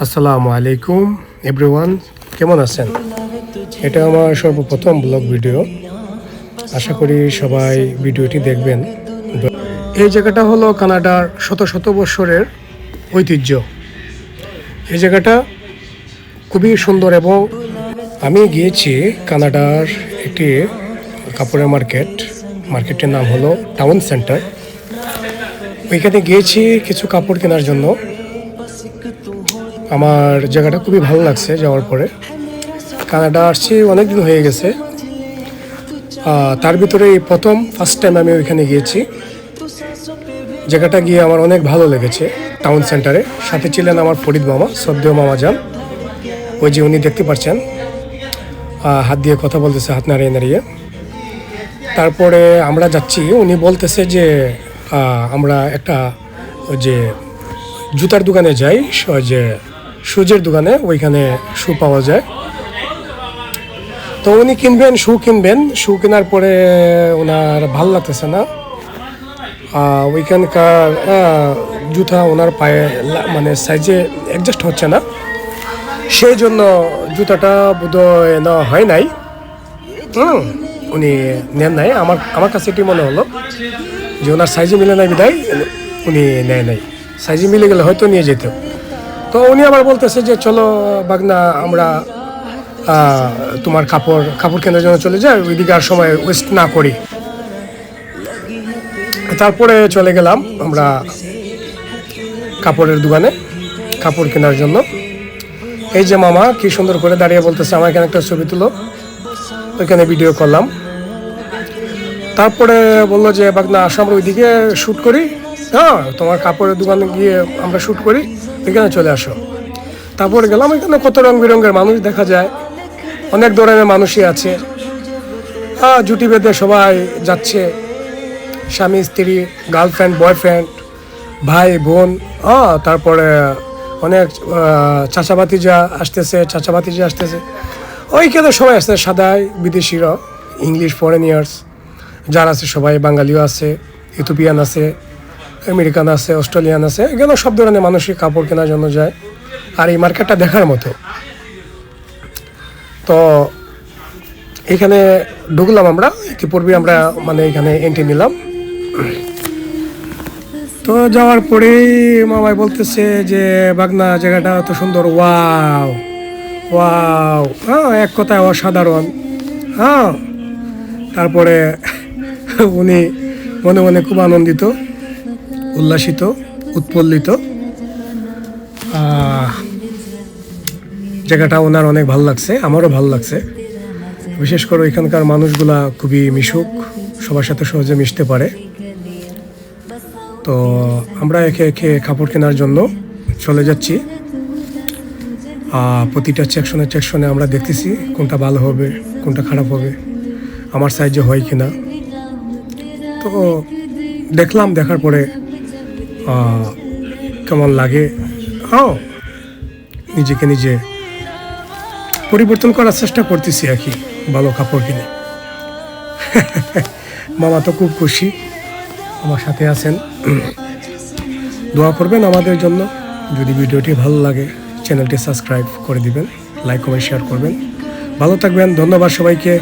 আসসালামু আলাইকুম এভরিওয়ান কেমন আছেন? এটা আমার সর্বপ্রথম ব্লগ ভিডিও। আশা করি সবাই ভিডিওটি দেখবেন। এই জায়গাটা হলো কানাডার শত শত বৎসরের ঐতিহ্য। এই জায়গাটা খুবই সুন্দর এবং আমি গিয়েছি কানাডার একটি কাপড়ের মার্কেট। মার্কেটের নাম হলো টাউন সেন্টার। ওইখানে গিয়েছি কিছু কাপড় কেনার জন্য। আমার জায়গাটা খুবই ভালো লাগছে যাওয়ার পরে। কানাডা আসছি অনেক দিন হয়ে গেছে। তার ভিতরে এই প্রথম ফার্স্ট টাইম আমি ওইখানে গিয়েছি। জায়গাটা গিয়ে আমার অনেক ভালো লেগেছে টাউন সেন্টারে সাথে ছিলেন আমার ফরিদ মামা, শ্রদ্ধেয় মামা যান। ওই যে উনি দেখতে পাচ্ছেন। হাত দিয়ে কথা বলতেছে, হাত নাড়িয়ে নাড়িয়ে। তারপরে আমরা যাচ্ছি, উনি বলতেছে যে আমরা একটা যে জুতার দোকানে যাই যে শুজের দোকানে ওইখানে শু পাওয়া যায়। তো উনি কিনবেন, শু কিনবেন। শু কেনার পরে ওনার ভালো লাগতেছে না। ওইখানকার জুতা ওনার পায়ে মানে সাইজে অ্যাডজাস্ট হচ্ছে না। সেই জন্য জুতাটা বোধহয় নেওয়া হয় নাই। হুম, উনি নেন নাই। আমার আমার কাছে এটি মনে হলো যে ওনার সাইজে মিলে নাই বিদায়। উনি নেয় নাই। সাইজে মিলে গেলে হয়তো নিয়ে যেত। তো উনি আবার বলতেছে যে, চলো, বাগনা, আমরা তোমার কাপড় কাপড় কেনার জন্য চলে যাই, ওইদিকে আর সময় ওয়েস্ট না করি। তারপরে চলে গেলাম আমরা কাপড়ের দোকানে, কাপড় কেনার জন্য। এই যে মামা, কি সুন্দর করে দাঁড়িয়ে বলতেছে আমার এখানে একটা ছবি তুলো। ওইখানে ভিডিও করলাম। তারপরে বলল যে, বাগনা, আসো, আমরা ওইদিকে শ্যুট করি। হ্যাঁ তোমার কাপড়ের দোকানে গিয়ে আমরা শ্যুট করি। ওইখানে চলে আসো। তারপরে গেলাম, এখানে কত রং বেরঙের মানুষ দেখা যায়। অনেক ধরনের মানুষই আছে। হ্যাঁ জুটি বেঁধে সবাই যাচ্ছে। স্বামী, স্ত্রী গার্লফ্রেন্ড বয়ফ্রেন্ড ভাই, বোন হ্যাঁ তারপরে অনেক চাচাবাতি যা আসতেছে চাচাবাতি যা আসতেছে। ওই ওইখানে সবাই আসছে, সাদাই বিদেশিরা ইংলিশ ফরেনিয়ার্স যারা আছে সবাই, বাঙালিও আছে ইথোপিয়ান আছে। আমেরিকান আছে, অস্ট্রেলিয়ান আছে এখানে সব ধরনের মানুষই কাপড় কেনার জন্য যায় আর এই মার্কেটটা দেখার মতো। তো এখানে ঢুকলাম আমরা ইতিপূর্বে আমরা মানে এখানে এন্ট্রি নিলাম। তো যাওয়ার পরেই মামাই বলতেছে যে, বাগনা, জায়গাটা এত সুন্দর, ওয়াও ওয়াও হ্যাঁ এক কথায় অসাধারণ হ্যাঁ। তারপরে উনি মনে মনে খুব আনন্দিত। উল্লাসিত উৎপল্লিত জায়গাটা ওনার অনেক ভালো লাগছে, আমারও ভালো লাগছে। বিশেষ করে এখানকার মানুষগুলা খুবই মিশুক, সবার সাথে সহজে মিশতে পারে। তো আমরা একে একে কাপড় কেনার জন্য চলে যাচ্ছি। প্রতিটা সেকশনে সেকশনে আমরা দেখতেছি কোনটা ভালো হবে, কোনটা খারাপ হবে, আমার সাইজে হয় কিনা। তো দেখলাম, দেখার পরে কেমন লাগে? হ্যাঁ নিজেকে নিজে পরিবর্তন করার চেষ্টা করতেছি আর কি, ভালো কাপড় কিনে। মামা তো খুব খুশি, আমার সাথে আছেন। দোয়া করবেন আমাদের জন্য। যদি ভিডিওটি ভালো লাগে, চ্যানেলটি সাবস্ক্রাইব করে দিবেন, লাইক কমেন্ট, শেয়ার করবেন। ভালো থাকবেন, ধন্যবাদ সবাইকে।